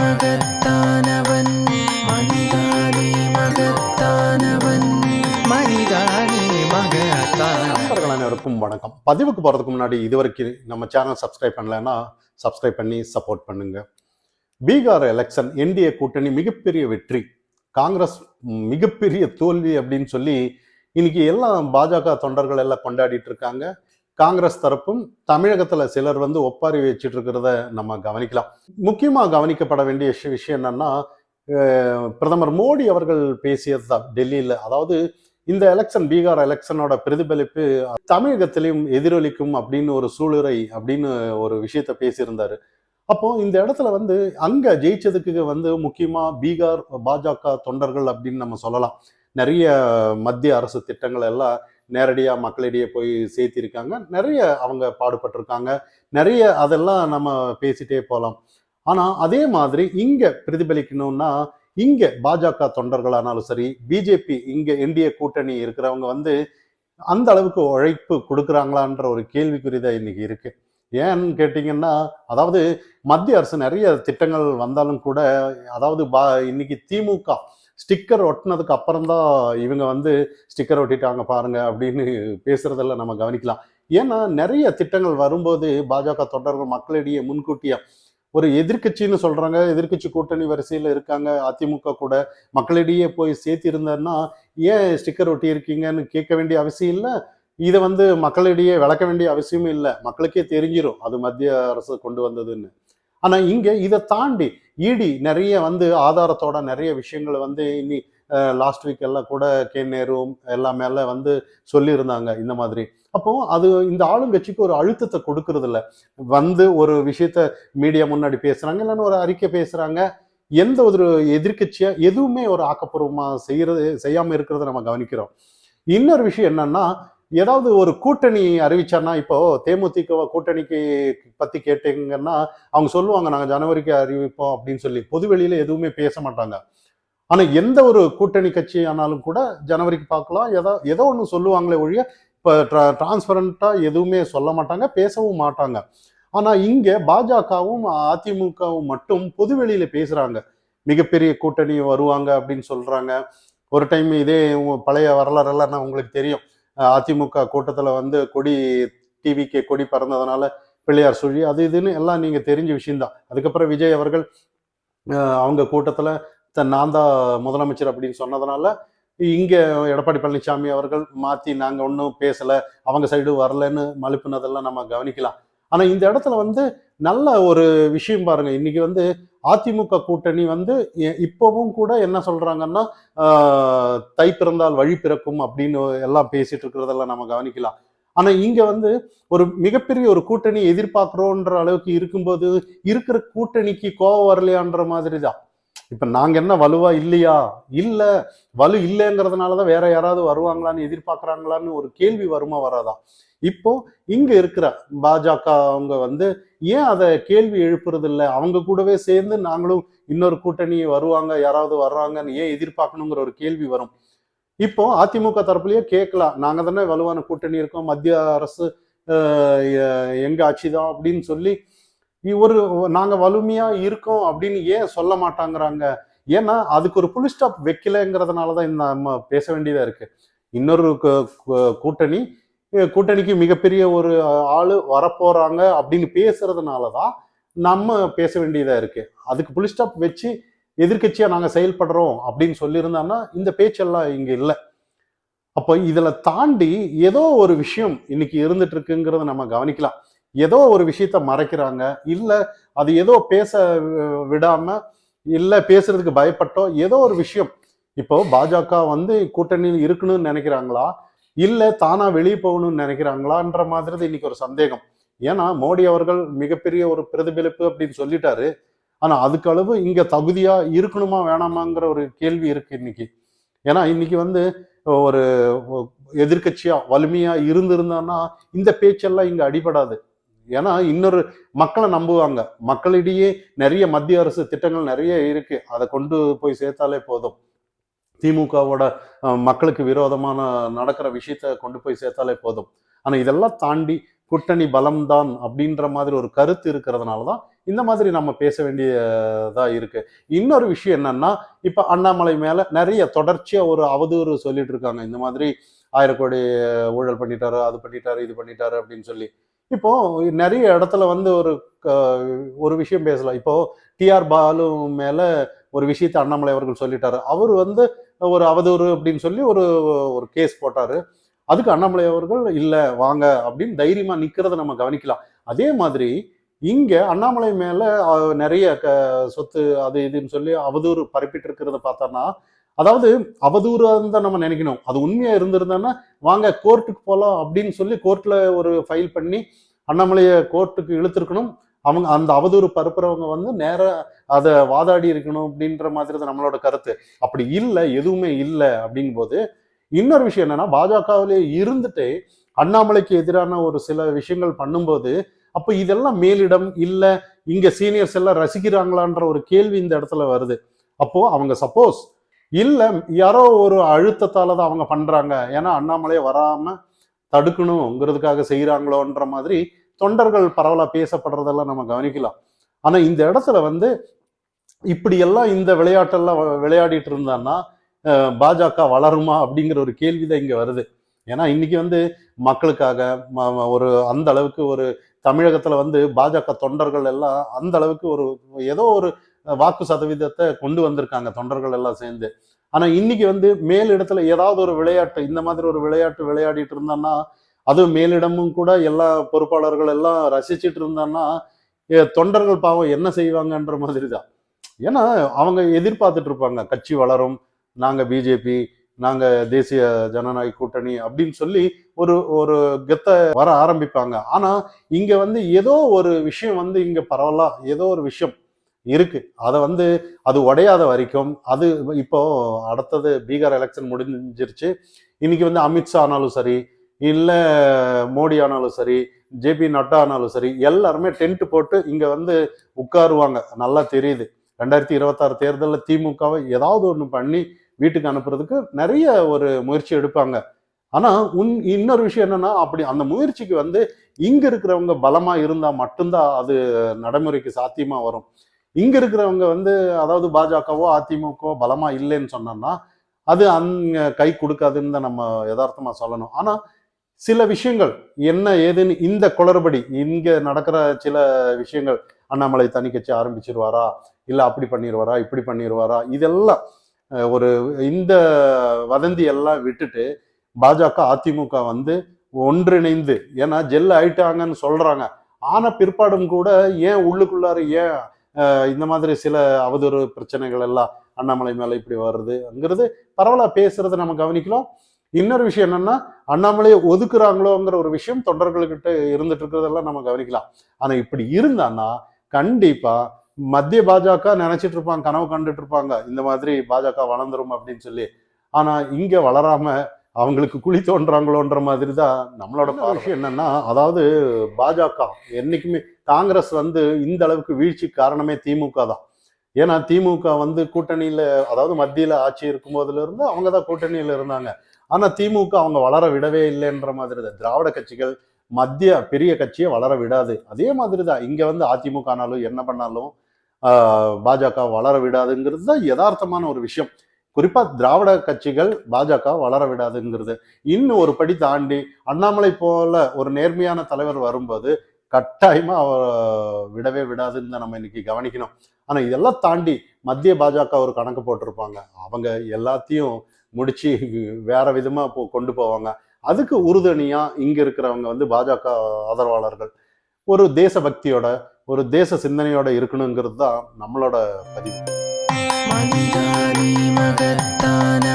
மகத்தானவன். மகத்தானவன். அனைவருக்கும் வணக்கம். பதிவுக்கு போகிறதுக்கு முன்னாடி இதுவரைக்கும் நம்ம சேனல் சப்ஸ்கிரைப் பண்ணலைன்னா சப்ஸ்கிரைப் பண்ணி சப்போர்ட் பண்ணுங்க. பீகார் எலெக்ஷன் என்டிஏ கூட்டணி மிகப்பெரிய வெற்றி. காங்கிரஸ் மிகப்பெரிய தோல்வி அப்படின்னு சொல்லி இன்னைக்கு எல்லாம் பாஜக தொண்டர்கள் எல்லாம் கொண்டாடிட்டு இருக்காங்க. காங்கிரஸ் தரப்பும் தமிழகத்துல சிலர் வந்து ஒப்பாரி வச்சுட்டு இருக்கிறத நம்ம கவனிக்கலாம். முக்கியமா கவனிக்கப்பட வேண்டிய விஷயம் என்னன்னா பிரதமர் மோடி அவர்கள் பேசியது தான் டெல்லியில. அதாவது இந்த எலெக்ஷன் பீகார் எலெக்ஷனோட பிரதிபலிப்பு தமிழகத்திலையும் எதிரொலிக்கும் அப்படின்னு ஒரு சூளுரை அப்படின்னு ஒரு விஷயத்த பேசியிருந்தாரு. அப்போ இந்த இடத்துல வந்து அங்க ஜெயிச்சதுக்கு வந்து முக்கியமா பீகார் பாஜக தொண்டர்கள் அப்படின்னு நம்ம சொல்லலாம். நிறைய மத்திய அரசு திட்டங்கள் எல்லாம் நேரடியாக மக்களிடையே போய் சேர்த்திருக்காங்க. நிறைய அவங்க பாடுபட்டிருக்காங்க. நிறைய அதெல்லாம் நம்ம பேசிட்டே போகலாம் ஆனால் அதே மாதிரி இங்கே பிரதிபலிக்கணும்னா இங்கே பாஜக தொண்டர்களானாலும் சரி பிஜேபி இங்கே என்டிஏ கூட்டணி இருக்கிறவங்க வந்து அந்த அளவுக்கு உழைப்பு கொடுக்குறாங்களான்ற ஒரு கேள்விக்குறிதான் இன்னைக்கு இருக்கு. ஏன்னு கேட்டிங்கன்னா அதாவது மத்திய அரசு நிறைய திட்டங்கள் வந்தாலும் கூட அதாவது பா இன்னைக்கு திமுக ஸ்டிக்கர் ஒட்டினதுக்கு அப்புறம் தான் இவங்க வந்து ஸ்டிக்கர் ஒட்டிட்டாங்க பாருங்க அப்படின்னு பேசுறதெல்லாம் நம்ம கவனிக்கலாம். ஏன்னா நிறைய திட்டங்கள் வரும்போது பாஜக தொண்டர்கள் மக்களிடையே முன்கூட்டியா ஒரு எதிர்க்கட்சின்னு சொல்றாங்க எதிர்க்கட்சி கூட்டணி வரிசையில் இருக்காங்க அதிமுக கூட மக்களிடையே போய் சேர்த்திருந்தேன்னா ஏன் ஸ்டிக்கர் ஒட்டி இருக்கீங்கன்னு கேட்க வேண்டிய அவசியம் இல்லை? இதை வந்து மக்களிடையே விளக்க வேண்டிய அவசியமும் இல்லை. மக்களுக்கே தெரிஞ்சிடும் அது மத்திய அரசு கொண்டு வந்ததுன்னு. ஆனா இங்க இதை தாண்டி இடி நிறைய வந்து ஆதாரத்தோட நிறைய விஷயங்களை வந்து இனி லாஸ்ட் வீக் எல்லாம் கூட கே. நேரும் எல்லாமே எல்லாம் வந்து சொல்லியிருந்தாங்க இந்த மாதிரி. அப்போ அது இந்த ஆளுங்கட்சிக்கு ஒரு அழுத்தத்தை கொடுக்கறது இல்ல வந்து ஒரு விஷயத்த மீடியா முன்னாடி பேசுறாங்க இல்லைன்னு ஒரு அறிக்கை பேசுறாங்க. எந்த ஒரு எதிர்கட்சியா எதுவுமே ஒரு ஆக்கப்பூர்வமா செய்யறது செய்யாம இருக்கிறத நம்ம கவனிக்கிறோம். இன்னொரு விஷயம் என்னன்னா ஏதாவது ஒரு கூட்டணி அறிவிச்சான்னா இப்போ தேமுதிக கூட்டணிக்கு பத்தி கேட்டீங்கன்னா அவங்க சொல்லுவாங்க நாங்க ஜனவரிக்கு அறிவிப்போம் அப்படின்னு சொல்லி. பொதுவெளியில எதுவுமே பேச மாட்டாங்க. ஆனா எந்த ஒரு கூட்டணி கட்சி ஆனாலும் கூட ஜனவரிக்கு பார்க்கலாம். ஏதோ ஏதோ ஒன்று சொல்லுவாங்களே ஒழிய இப்போ டிரான்ஸ்பரண்டா எதுவுமே சொல்ல மாட்டாங்க பேசவும் மாட்டாங்க. ஆனா இங்க பாஜகவும் அதிமுகவும் மட்டும் பொதுவெளியில பேசுறாங்க. மிகப்பெரிய கூட்டணி வருவாங்க அப்படின்னு சொல்றாங்க. ஒரு டைம் இதே பழைய வரலாறெல்லாம் நான் உங்களுக்கு தெரியும். அதிமுக கூட்டத்தில் வந்து கொடி டிவிக்கு கொடி பறந்ததுனால பிள்ளையார் சுழி அது இதுன்னு எல்லாம் நீங்கள் தெரிஞ்ச விஷயம்தான். அதுக்கப்புறம் விஜய் அவர்கள் அவங்க கூட்டத்தில் தன் நான் தான் முதலமைச்சர் அப்படின்னு சொன்னதுனால இங்கே எடப்பாடி பழனிசாமி அவர்கள் மாற்றி நாங்கள் ஒன்றும் பேசலை அவங்க சைடு வரலன்னு மழுப்புனதெல்லாம் நம்ம கவனிக்கலாம். ஆனால் இந்த இடத்துல வந்து நல்ல ஒரு விஷயம் பாருங்கள் இன்றைக்கி வந்து அதிமுக கூட்டணி வந்து இப்போவும் இப்பவும் கூட என்ன சொல்றாங்கன்னா தை பிறந்தால் வழி பிறக்கும் அப்படின்னு எல்லாம் பேசிட்டு இருக்கிறதெல்லாம் நம்ம கவனிக்கலாம். ஆனா இங்க வந்து ஒரு மிகப்பெரிய ஒரு கூட்டணி எதிர்பார்க்கிறோன்ற அளவுக்கு இருக்கும்போது இருக்கிற கூட்டணிக்கு கோவம் வரலையான்ற மாதிரி தான் இப்போ நாங்கள் என்ன வலுவா இல்லையா? இல்லை வலு இல்லைங்கிறதுனால தான் வேற யாராவது வருவாங்களான்னு எதிர்பார்க்குறாங்களான்னு ஒரு கேள்வி வருமா வராதா? இப்போ இங்க இருக்கிற பாஜக அவங்க வந்து ஏன் அதை கேள்வி எழுப்புறது இல்லை அவங்க கூடவே சேர்ந்து நாங்களும் இன்னொரு கூட்டணி வருவாங்க யாராவது வர்றாங்கன்னு ஏன் எதிர்பார்க்கணுங்கிற ஒரு கேள்வி வரும். இப்போ அதிமுக தரப்புலயே கேட்கலாம். நாங்க தானே வலுவான கூட்டணி இருக்கோம் மத்திய அரசு எங்க ஆட்சி தான் அப்படின்னு சொல்லி ஒரு நாங்க வலிமையா இருக்கோம் அப்படின்னு ஏன் சொல்ல மாட்டாங்கிறாங்க? ஏன்னா அதுக்கு ஒரு புல் ஸ்டாப் வைக்கலங்கிறதுனாலதான் இந்த நம்ம பேச வேண்டியதா இருக்கு. இன்னொரு கூட்டணி கூட்டணிக்கு மிகப்பெரிய ஒரு ஆளு வரப்போறாங்க அப்படின்னு பேசுறதுனாலதான் நம்ம பேச வேண்டியதா இருக்கு. அதுக்கு புல் ஸ்டாப் வச்சு எதிர்கட்சியா நாங்க செயல்படுறோம் அப்படின்னு சொல்லியிருந்தோம்னா இந்த பேச்செல்லாம் இங்க இல்லை. அப்போ இதுல தாண்டி ஏதோ ஒரு விஷயம் இன்னைக்கு இருந்துட்டு இருக்குங்கிறத நம்ம கவனிக்கலாம். ஏதோ ஒரு விஷயத்த மறைக்கிறாங்க இல்லை அது ஏதோ பேச விடாம இல்லை பேசுறதுக்கு பயப்பட்டோ ஏதோ ஒரு விஷயம். இப்போ பாஜக வந்து கூட்டணியில் இருக்கணும்னு நினைக்கிறாங்களா? இல்லை தானா வெளியே போகணும்னு நினைக்கிறாங்களான்ற மாதிரி தான் இன்னைக்கு ஒரு சந்தேகம். ஏன்னா மோடி அவர்கள் மிகப்பெரிய ஒரு பிரதிபலிப்பு அப்படின்னு சொல்லிட்டாரு. ஆனா அதுக்கு அளவு இங்க தகுதியா இருக்கணுமா வேணாமாங்கிற ஒரு கேள்வி இருக்கு இன்னைக்கு. ஏன்னா இன்னைக்கு வந்து ஒரு எதிர்கட்சியா வலிமையா இருந்திருந்தான்னா இந்த பேச்செல்லாம் இங்க அடிபடாது. ஏன்னா இன்னொரு மக்களை நம்புவாங்க. மக்களிடையே நிறைய மத்திய அரசு திட்டங்கள் நிறைய இருக்கு. அதை கொண்டு போய் சேர்த்தாலே போதும். திமுகவோட மக்களுக்கு விரோதமான நடக்கிற விஷயத்த கொண்டு போய் சேர்த்தாலே போதும். ஆனால் இதெல்லாம் தாண்டி கூட்டணி பலம்தான் அப்படின்ற மாதிரி ஒரு கருத்து இருக்கிறதுனால தான் இந்த மாதிரி நம்ம பேச வேண்டியதா இருக்கு. இன்னொரு விஷயம் என்னன்னா இப்போ அண்ணாமலை மேலே நிறைய தொடர்ச்சியாக ஒரு அவதூறு சொல்லிட்டு இருக்காங்க. இந்த மாதிரி ஆயிரம் கோடி ஊழல் பண்ணிட்டாரு அது பண்ணிட்டாரு இது பண்ணிட்டாரு அப்படின்னு சொல்லி. இப்போ நிறைய இடத்துல வந்து ஒரு க- ஒரு விஷயம் பேசலாம். இப்போ டிஆர் பாலு மேல ஒரு விஷயத்தை அண்ணாமலை அவர்கள் சொல்லிட்டாரு. அவர் வந்து ஒரு அவதூறு அப்படின்னு சொல்லி ஒரு ஒரு கேஸ் போட்டாரு. அதுக்கு அண்ணாமலை அவர்கள் இல்ல வாங்க அப்படின்னு தைரியமா நிக்கிறத நம்ம கவனிக்கலாம். அதே மாதிரி இங்க அண்ணாமலை மேல நிறைய க- சொத்து அது இதுன்னு சொல்லி அவதூறு பரப்பிட்டு இருக்கிறத பார்த்தோன்னா அதாவது அவதூறாக இருந்தால் நம்ம நினைக்கணும். அது உண்மையாக இருந்திருந்தோன்னா வாங்க கோர்ட்டுக்கு போகலாம் அப்படின்னு சொல்லி கோர்ட்டில் ஒரு ஃபைல் பண்ணி அண்ணாமலையை கோர்ட்டுக்கு இழுத்துருக்கணும். அவங்க அந்த அவதூறு பரப்புறவங்க வந்து நேர அதை வாதாடி இருக்கணும் அப்படின்ற மாதிரி தான் நம்மளோட கருத்து. அப்படி இல்லை எதுவுமே இல்லை அப்படிங்கும்போது இன்னொரு விஷயம் என்னன்னா பாஜகவிலே இருந்துட்டு அண்ணாமலைக்கு எதிரான ஒரு சில விஷயங்கள் பண்ணும்போது அப்போ இதெல்லாம் மேலிடம் இல்லை இங்க சீனியர்ஸ் எல்லாம் ரசிக்கிறாங்களான்ற ஒரு கேள்வி இந்த இடத்துல வருது. அப்போ அவங்க சப்போஸ் இல்லை யாரோ ஒரு அழுத்தத்தால் தான் அவங்க பண்ணுறாங்க ஏன்னா அண்ணாமலையை வராமல் தடுக்கணுங்கிறதுக்காக செய்கிறாங்களோன்ற மாதிரி தொண்டர்கள் பரவலாக பேசப்படுறதெல்லாம் நம்ம கவனிக்கலாம். ஆனால் இந்த இடத்துல வந்து இப்படியெல்லாம் இந்த விளையாட்டெல்லாம் வ- விளையாடிட்டு இருந்தான்னா பாஜக வளருமா அப்படிங்கிற ஒரு கேள்வி தான் இங்கே வருது. ஏன்னா இன்னைக்கு வந்து மக்களுக்காக ம- ஒரு அந்த அளவுக்கு ஒரு தமிழகத்தில் வந்து பாஜக தொண்டர்கள் எல்லாம் அந்த அளவுக்கு ஒரு ஏதோ ஒரு வாக்கு சதவீதத்தை கொண்டு வந்திருக்காங்க தொண்டர்கள் எல்லாம் சேர்ந்து. ஆனா இன்னைக்கு வந்து மேலிடத்துல ஏதாவது ஒரு விளையாட்டு இந்த மாதிரி ஒரு விளையாட்டு விளையாடிட்டு இருந்தான்னா அதுவும் மேலிடமும் கூட எல்லா பொறுப்பாளர்கள் எல்லாம் ரசிச்சிட்டு இருந்தான்னா தொண்டர்கள் பாவம் என்ன செய்வாங்கன்ற மாதிரி தான் ஏன்னா அவங்க எதிர்பார்த்துட்டு இருப்பாங்க கட்சி வளரும் நாங்க பிஜேபி நாங்க தேசிய ஜனநாயக கூட்டணி அப்படின்னு சொல்லி ஒரு ஒரு கெத்த வர ஆரம்பிப்பாங்க. ஆனா இங்க வந்து ஏதோ ஒரு விஷயம் வந்து இங்க பரவலா ஏதோ ஒரு விஷயம். இருக்கு. அதை வந்து அது உடையாத வரைக்கும் அது இப்போ அடுத்தது பீகார் எலெக்ஷன் முடிஞ்சிருச்சு. இன்னைக்கு வந்து அமித்ஷா ஆனாலும் சரி இல்லை மோடி ஆனாலும் சரி ஜேபி நட்டா ஆனாலும் சரி எல்லாருமே டென்ட் போட்டு இங்கே வந்து உட்காருவாங்க. நல்லா தெரியுது. ரெண்டாயிரத்தி இருபத்தாறு தேர்தலில் திமுகவை ஏதாவது ஒன்று பண்ணி வீட்டுக்கு அனுப்புறதுக்கு நிறைய ஒரு முயற்சி எடுப்பாங்க. ஆனால் உன் இன்னொரு விஷயம் என்னன்னா அப்படி அந்த முயற்சிக்கு வந்து இங்கே இருக்கிறவங்க பலமாக இருந்தால் மட்டும்தான் அது நடைமுறைக்கு சாத்தியமாக வரும். இங்க இருக்கிறவங்க வந்து அதாவது பாஜகவோ அதிமுகவோ பலமா இல்லைன்னு சொன்னோம்னா அது அங்க கை கொடுக்காதுன்னு தான் நம்ம யதார்த்தமா சொல்லணும். ஆனா சில விஷயங்கள் என்ன ஏதுன்னு இந்த குளறுபடி இங்க நடக்கிற சில விஷயங்கள் அண்ணாமலை தனி கட்சி ஆரம்பிச்சிருவாரா? இல்ல அப்படி பண்ணிடுவாரா இப்படி பண்ணிடுவாரா இதெல்லாம் ஒரு இந்த வதந்தி எல்லாம் விட்டுட்டு பாஜக அதிமுக வந்து ஒன்றிணைந்து ஏன்னா ஜெல் ஆயிட்டாங்கன்னு சொல்றாங்க. ஆன பிற்பாடும் கூட ஏன் உள்ளுக்குள்ளார ஏன் இந்த மாதிரி சில அவதூறு பிரச்சனைகள் எல்லாம் அண்ணாமலை மேலே இப்படி வருதுங்கிறது பரவாயில்ல பேசுறதை நம்ம கவனிக்கலாம் இன்னொரு விஷயம் என்னன்னா அண்ணாமலையை ஒதுக்குறாங்களோங்கிற ஒரு விஷயம் தொண்டர்கள்கிட்ட இருந்துட்டு இருக்கிறதெல்லாம் நம்ம கவனிக்கலாம். ஆனா இப்படி இருந்தான்னா கண்டிப்பா மத்திய பாஜக நினைச்சிட்டு இருப்பாங்க கனவு கண்டுட்டு இருப்பாங்க இந்த மாதிரி பாஜக வளர்ந்துரும் அப்படின்னு சொல்லி. ஆனா இங்க வளராம அவங்களுக்கு குழி தோன்றாங்களோன்ற மாதிரி தான் நம்மளோட விஷயம் என்னன்னா அதாவது பாஜக என்னைக்குமே காங்கிரஸ் வந்து இந்த அளவுக்கு வீழ்ச்சி காரணமே திமுக தான். ஏன்னா திமுக வந்து கூட்டணியில அதாவது மத்தியில ஆட்சி இருக்கும் போதுல இருந்து அவங்க தான் கூட்டணியில இருந்தாங்க. ஆனா திமுக அவங்க வளர விடவே இல்லைன்ற மாதிரி தான். திராவிட கட்சிகள் மத்திய பெரிய கட்சியை வளர விடாது. அதே மாதிரி தான் இங்க வந்து அதிமுகனாலும் என்ன பண்ணாலும் பாஜக வளர விடாதுங்கிறது தான் யதார்த்தமான ஒரு விஷயம். குறிப்பா திராவிட கட்சிகள் பாஜக வளர விடாதுங்கிறது. இன்னும் ஒரு படி தாண்டி அண்ணாமலை போல ஒரு நேர்மையான தலைவர் வரும்போது கட்டாயமா அவர் விடவே விடாதுன்னு தான் நம்ம இன்னைக்கு கவனிக்கணும். ஆனா இதெல்லாம் தாண்டி மத்திய பாஜக ஒரு கணக்கு போட்டிருப்பாங்க. அவங்க எல்லாத்தையும் முடிச்சு வேற விதமா போ கொண்டு போவாங்க. அதுக்கு உறுதுணையா இங்க இருக்கிறவங்க வந்து பாஜக ஆதரவாளர்கள். ஒரு தேசபக்தியோட ஒரு தேச சிந்தனையோட இருக்கணுங்கிறது தான் நம்மளோட பதிவு. மனிதானி மகத்தானவன்